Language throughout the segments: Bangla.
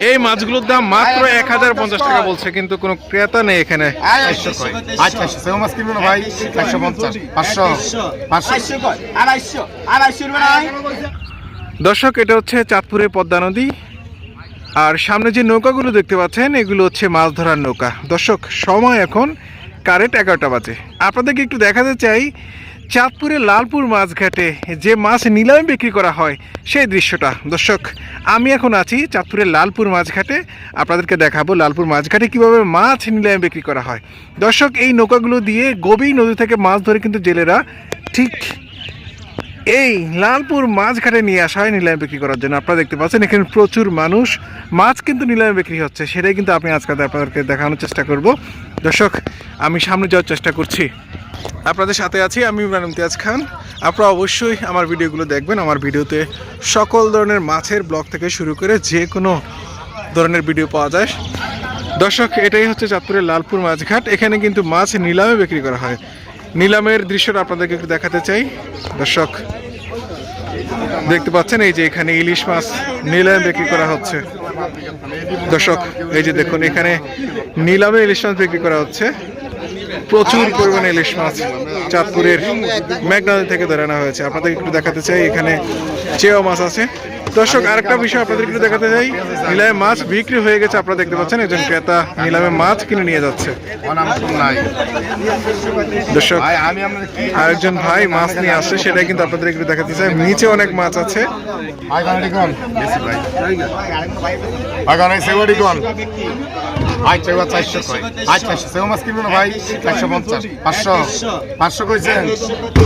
এই মাছগুলোর দাম মাত্র এক হাজার পঞ্চাশ টাকা বলছে কিন্তু কোনো ক্রেতা নেই এখানে। আচ্ছা মাছ কিনবো না ভাই? একশো পঞ্চাশ পাঁচশো দর্শক এটা হচ্ছে চাঁদপুরের পদ্মা নদী। আর সামনে যে নৌকাগুলো দেখতে পাচ্ছেন এগুলো হচ্ছে মাছ ধরার নৌকা। দর্শক সময় এখন কারেন্ট এগারোটা বাজে। আপনাদেরকে একটু দেখাতে চাই চাঁদপুরের লালপুর মাছঘাটে যে মাছ নিলামে বিক্রি করা হয়, সেই দৃশ্যটা। দর্শক, আমি এখন আছি চাঁদপুরের লালপুর মাছঘাটে আপনাদেরকে দেখাবো লালপুর মাছঘাটে কীভাবে মাছ নিলামে বিক্রি করা হয়। দর্শক, এই নৌকাগুলো দিয়ে গভীর নদী থেকে মাছ ধরে কিন্তু জেলেরা ঠিক এই লালপুর মাছ ঘাটে নিয়ে আসা হয় নিলামে বিক্রি করার জন্য। আপনারা দেখতে পাচ্ছেন, এখানে প্রচুর মানুষ মাছ কিন্তু নিলামে বিক্রি হচ্ছে। সেটাই কিন্তু আমি আজকে আপনাদেরকে দেখানোর চেষ্টা করব। দর্শক, আমি সামনে যাওয়ার চেষ্টা করছি। আপনাদের সাথে আছি আমি ইমরান ইমতিয়াজ খান। আপনারা অবশ্যই আমার ভিডিওগুলো দেখবেন। আমার ভিডিওতে সকল ধরনের মাছের ব্লগ থেকে শুরু করে যে কোনো ধরনের ভিডিও পাওয়া যায়। দর্শক, এটাই হচ্ছে চাঁদপুরের লালপুর মাছঘাট। এখানে কিন্তু মাছ নিলামে বিক্রি করা হয়। নিলামের দৃশ্যটা আপনাদেরকে একটু দেখাতে চাই। দর্শক, দেখতে পাচ্ছেন এই যে এখানে ইলিশ মাছ নিলামে বিক্রি করা হচ্ছে। দর্শক, এই যে দেখুন, এখানে নিলামে ইলিশ মাছ বিক্রি করা হচ্ছে। প্রচুর পরিমাণে ইলিশ মাছ চাঁদপুরের মেঘনাদি থেকে ধরে আনা হয়েছে। আপনাদের একটু দেখাতে চাই এখানে চেয়েও মাছ আছে। দর্শক আরেকটা বিষয় আপনাদের একটু দেখাতে চাই। নিলামে মাছ বিক্রি হয়ে গেছে আপনারা দেখতে পাচ্ছেন একজন ক্রেতা নিলামে মাছ কিনে নিয়ে যাচ্ছে। নাই দর্শক ভাই আমি আরেকজন ভাই মাছ নিয়ে আসছে সেটাই কিন্তু আপনাদের একটু দেখাতে চাই। নিচে অনেক মাছ আছে। ভাই গানাটি কোন চারশো কয়? ভাই, চারশো, সেও মাছ কিনবো না ভাই? একশো পঞ্চাশ। পাঁচশো? পাঁচশো কইছেন?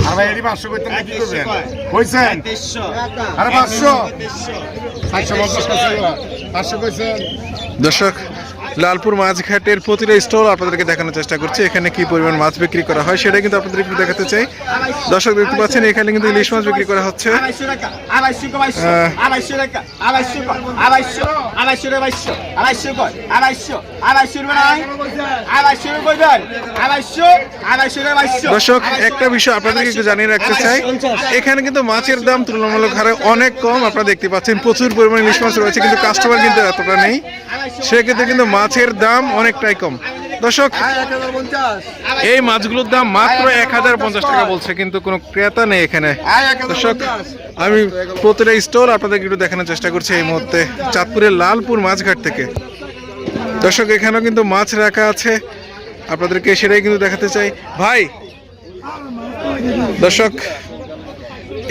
আর ভাই এটি পাঁচশো কইতেন কি করবেন কইছেন? আরে পাঁচশো? চারশো পঞ্চাশ পাঁচশো কইছেন? দর্শক লালপুর মাছঘাটের প্রতিটা স্টল আপনাদেরকে দেখানোর চেষ্টা করছি। এখানে কি পরিমাণ মাছ বিক্রি করা হয় সেটা কিন্তু আপনাদের একটু দেখাতে চাই। দর্শক দেখতে পাচ্ছেন, এখানে কিন্তু ইলিশ মাছ বিক্রি করা হচ্ছে। দর্শক, একটা বিষয় আপনাদেরকে একটু জানিয়ে রাখতে চাই। এখানে কিন্তু মাছের দাম তুলনামূলক হারে অনেক কম, আপনারা দেখতে পাচ্ছেন। প্রচুর পরিমাণে ইলিশ মাছ রয়েছে, কিন্তু কাস্টমার কিন্তু এতটা নেই। সেক্ষেত্রে কিন্তু মাছের দাম অনেকটাই কম। দর্শক, এই মাছগুলোর দাম মাত্র এক হাজার পঞ্চাশ টাকা বলছে, কিন্তু কোনো ক্রেতা নেই এখানে। দর্শক, আমি প্রতিটা স্টল আপনাদেরকে একটু দেখানোর চেষ্টা করছি এই মুহূর্তে, চাঁদপুরের লালপুর মাছঘাট থেকে। দর্শক, এখানেও কিন্তু মাছ রাখা আছে। আপনাদেরকে সেটাই কিন্তু দেখাতে চাই। ভাই, দর্শক,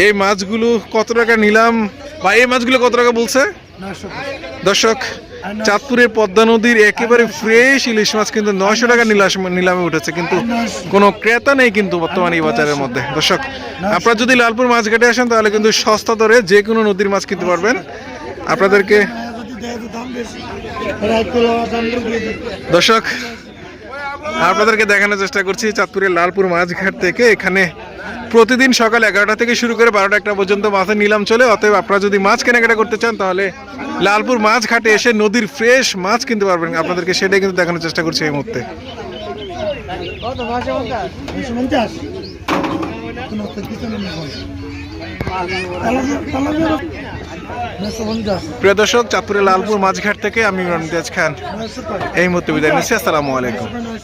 এই মাছগুলো কত টাকা নিলাম? বা এই মাছগুলো কত টাকা বলছে? দর্শক, চাঁদপুরের পদ্মা নদীর একেবারে ফ্রেশ ইলিশ মাছ কিন্তু নয়শো টাকা নিলাম নিলামে উঠেছে, কিন্তু কোনো ক্রেতা নেই কিন্তু বর্তমানে এই বাজারের মধ্যে। দর্শক, আপনারা যদি লালপুর মাছ ঘাটে আসেন, তাহলে কিন্তু সস্তা দরে যে কোনো নদীর মাছ কিনতে পারবেন। আপনাদেরকে দর্শক আপনাদেরকে দেখানোর চেষ্টা করছি চাঁদপুরের লালপুর মাছঘাট থেকে। এখানে প্রতিদিন সকাল এগারোটা থেকে শুরু করে বারোটা একটা পর্যন্ত মাছের নিলাম চলে। অতএব আপনারা যদি মাছ কেনাকাটা করতে চান, তাহলে লালপুর মাছ ঘাটে এসে নদীর ফ্রেশ মাছ কিনতে পারবেন। আপনাদেরকে সেটাই কিন্তু দেখানোর চেষ্টা করছি এই মুহূর্তে। প্রিয় দর্শক, চাঁদপুরের লালপুর মাছঘাট থেকে আমি রণিতাজ খান। এই মুহূর্তে বিদায় নিচ্ছি। আসসালামু আলাইকুম।